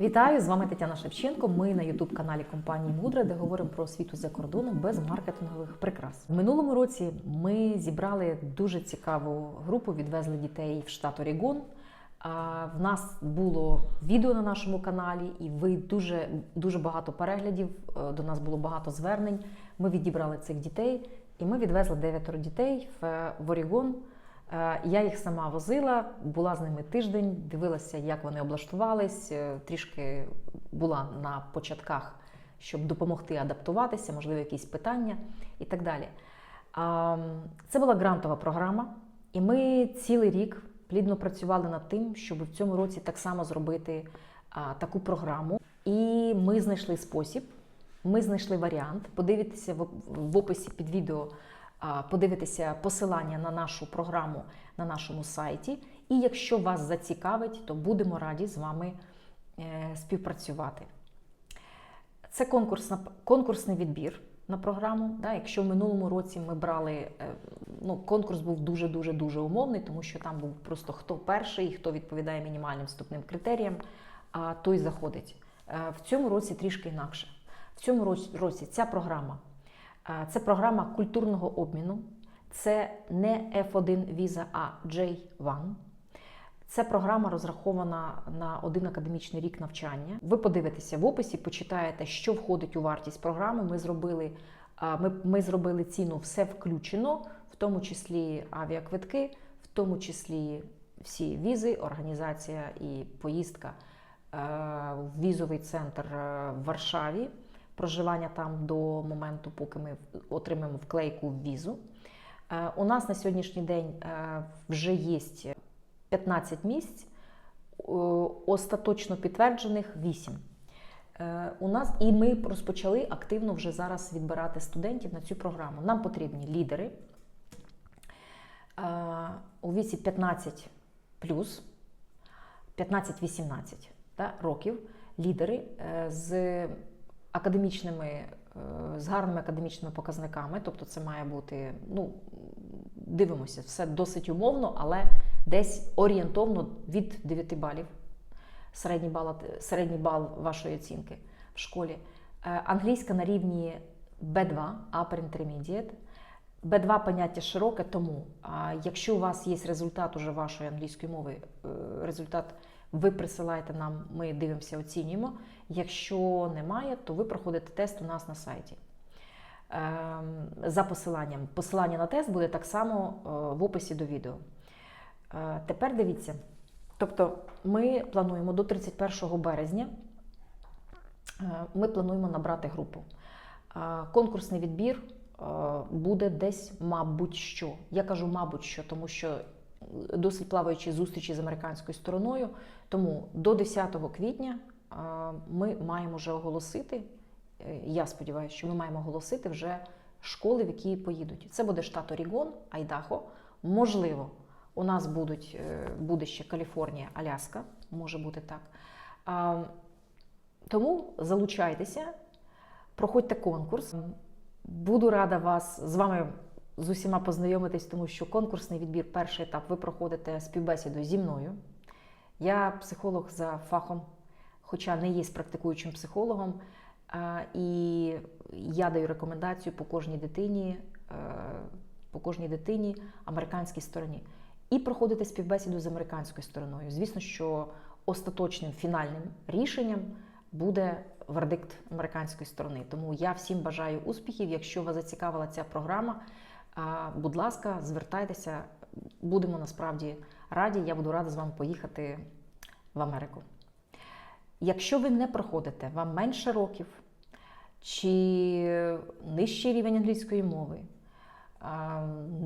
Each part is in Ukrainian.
Вітаю! З вами Тетяна Шевченко. Ми на ютуб-каналі компанії Мудра, де говоримо про освіту за кордоном без маркетингових прикрас. В минулому році ми зібрали дуже цікаву групу, відвезли дітей в штат Орігон. В нас було відео на нашому каналі, і ви дуже дуже багато переглядів. е, До нас було багато звернень. Ми відібрали цих дітей, і ми відвезли дев'ятеро дітей в, в Орігон. Е, Я їх сама возила, була з ними тиждень, дивилася, як вони облаштувались. е, Трішки була на початках, щоб допомогти адаптуватися, можливо, якісь питання і так далі. Це була грантова програма, і ми цілий рік плідно працювали над тим, щоб в цьому році так само зробити таку програму. І ми знайшли спосіб, ми знайшли варіант. Подивитися в, описі під відео, подивитися посилання на нашу програму на нашому сайті. І якщо вас зацікавить, то будемо раді з вами е, співпрацювати. Це конкурсна, конкурсний відбір на програму. Да? Якщо в минулому році ми брали, е, ну, конкурс був дуже-дуже дуже умовний, тому що там був просто хто перший, хто відповідає мінімальним вступним критеріям, той заходить. Е, В цьому році трішки інакше. В цьому році- ця програма це програма культурного обміну. Це не F1 віза, а J1. Це програма розрахована на один академічний рік навчання. Ви подивитеся в описі, почитаєте, що входить у вартість програми. Ми зробили, ми, ми зробили ціну все включено, в тому числі авіаквитки, в тому числі всі візи, організація і поїздка е, в візовий центр е, в Варшаві, проживання там до моменту, поки ми отримаємо вклейку в візу. Е, У нас на сьогоднішній день е, вже є 15 місць, остаточно підтверджених 8. Е, У нас і ми розпочали активно вже зараз відбирати студентів на цю програму. Нам потрібні лідери у віці 15 плюс, 15-18 да, років, лідери з академічними, е, з гарними академічними показниками. Тобто, це має бути, ну, дивимося, все досить умовно, але десь орієнтовно від 9 балів. Середній бал, середній бал вашої оцінки в школі. Е, Англійська на рівні B2, Upper Intermediate. B2 поняття широке, тому якщо у вас є результат уже вашої англійської мови, е, результат ви присилаєте нам, ми дивимося, оцінюємо. Якщо немає, то ви проходите тест у нас на сайті. Ем, За посиланням. Посилання на тест буде так само е, в описі до відео. Е, Тепер дивіться. Тобто, ми плануємо до 31 березня. е, Ми плануємо набрати групу. Конкурсний відбір буде десь, мабуть, що. Я кажу, мабуть, що, тому що досить плаваючі зустрічі з американською стороною. Тому до 10 квітня ми маємо вже оголосити. е, Я сподіваюся, що ми маємо оголосити вже школи, в які поїдуть. Це буде штат Орігон, Айдахо. Можливо, у нас будуть, е, буде ще Каліфорнія, Аляска, може бути так. Тому залучайтеся, проходьте конкурс. Буду рада вас з вами з усіма познайомитись, тому що конкурсний відбір, перший етап, ви проходите співбесіду зі мною. Я психолог за фахом, хоча не є практикуючим психологом. І я даю рекомендацію по кожній дитині, е, по кожній дитині американській стороні. І проходити співбесіду з американською стороною. Звісно, що остаточним фінальним рішенням буде вердикт американської сторони. Тому я всім бажаю успіхів. Якщо вас зацікавила ця програма, будь ласка, звертайтеся. Будемо насправді раді. Я буду рада з вами поїхати в Америку. Якщо ви не проходите, вам менше років чи нижчий рівень англійської мови,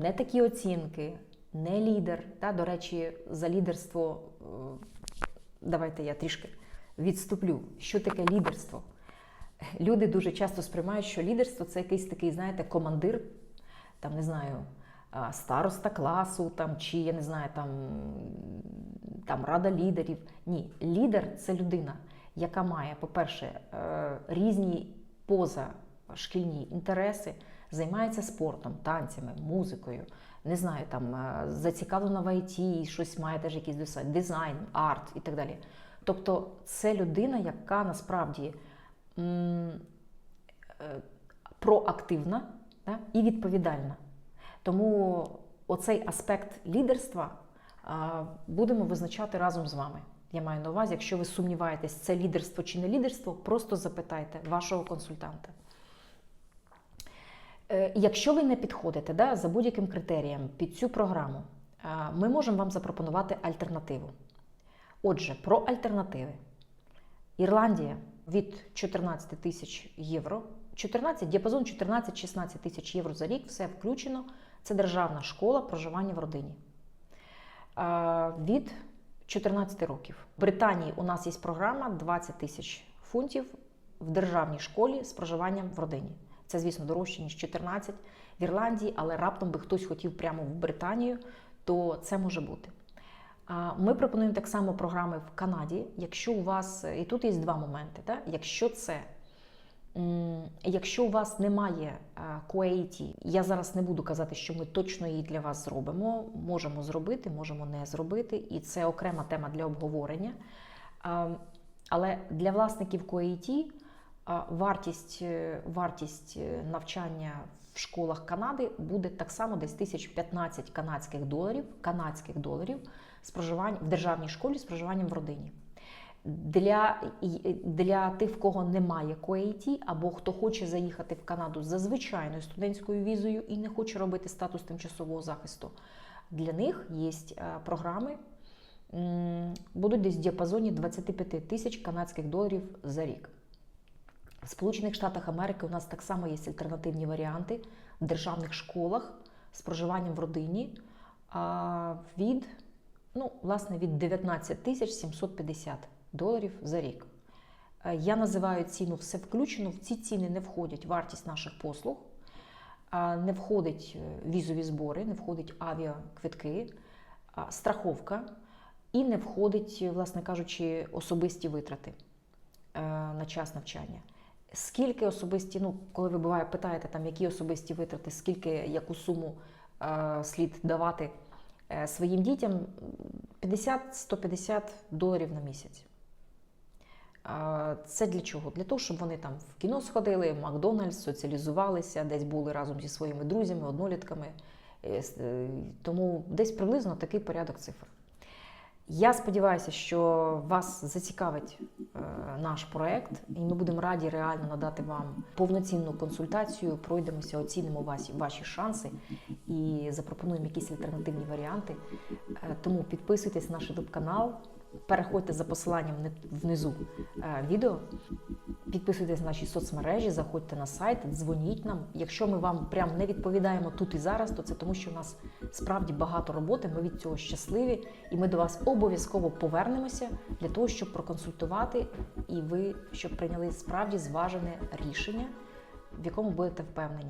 не такі оцінки, не лідер. Та, до речі, за лідерство е, давайте я трішки відступлю. Що таке лідерство? Люди дуже часто сприймають, що лідерство це якийсь такий, знаєте, командир, там не знаю, староста класу, там, чи я не знаю, там, там рада лідерів. Ні, лідер це людина, яка має, по-перше, е, різні позашкільні інтереси, займається спортом, танцями, музикою, не знаю, там е, зацікавлена в ІТ, щось має теж якийсь дизайн, арт і так далі. Тобто, це людина, яка насправді м, е, проактивна да, і відповідальна. Тому оцей аспект лідерства будемо визначати разом з вами. Я маю на увазі, якщо ви сумніваєтесь, це лідерство чи не лідерство, просто запитайте вашого консультанта. Е, Якщо ви не підходите да, за будь-яким критерієм під цю програму, ми можемо вам запропонувати альтернативу. Отже, про альтернативи. Ірландія від 14 тисяч євро. 14, діапазон 14-16 тисяч євро за рік, все включено. Це державна школа проживання в родині. А, Від 14 років. В Британії у нас є програма 20 тисяч фунтів в державній школі з проживанням в родині. Це, звісно, дорожче, ніж 14 в Ірландії, але раптом би хтось хотів прямо в Британію, то це може бути. Ми пропонуємо так само програми в Канаді. Якщо у вас, і тут є два моменти. Так? Якщо це Якщо у вас немає QAT, я зараз не буду казати, що ми точно її для вас зробимо. Можемо зробити, можемо не зробити, і це окрема тема для обговорення. Але для власників QAT вартість, е, вартість е, навчання в школах Канади буде так само десь 1015 канадських доларів, канадських доларів з проживанням в державній школі з проживанням в родині. Для, для тих, в кого немає QAT, або хто хоче заїхати в Канаду за звичайною студентською візою і не хоче робити статус тимчасового захисту, для них є е, програми, будуть десь в діапазоні 25 тисяч канадських доларів за рік. В Сполучених Штатах Америки у нас так само є альтернативні варіанти в державних школах з проживанням в родині від, ну, власне, від 19 тисяч 750 доларів за рік. Е, Я називаю ціну все включено. В ці ціни не входять вартість наших послуг, не входить е, візові збори, не входить авіаквитки, страховка і не входить, власне кажучи, особисті витрати е, на час навчання. Скільки особисті, ну коли ви буває питаєте, там які особисті витрати, скільки яку суму е, слід давати е, своїм дітям, 50-150 доларів на місяць. Це для чого? Для того, щоб вони там в кіно сходили, в Макдональдс, соціалізувалися, десь були разом зі своїми друзями, однолітками. Е, е, Тому десь приблизно такий порядок цифр. Я сподіваюся, що вас зацікавить е, наш проект, і ми будемо раді реально надати вам повноцінну консультацію. Пройдемося, оцінимо ваші, ваші шанси і запропонуємо якісь альтернативні варіанти. Тому підписуйтесь на наш YouTube канал, переходьте за посиланням внизу е, відео. Підписуйтесь на наші соцмережі, заходьте на сайт, дзвоніть нам. Якщо ми вам прям не відповідаємо тут і зараз, то це тому, що у нас справді багато роботи. Ми від цього щасливі, і ми до вас обов'язково повернемося для того, щоб проконсультувати, і ви щоб прийняли справді зважене рішення, в якому будете впевнені.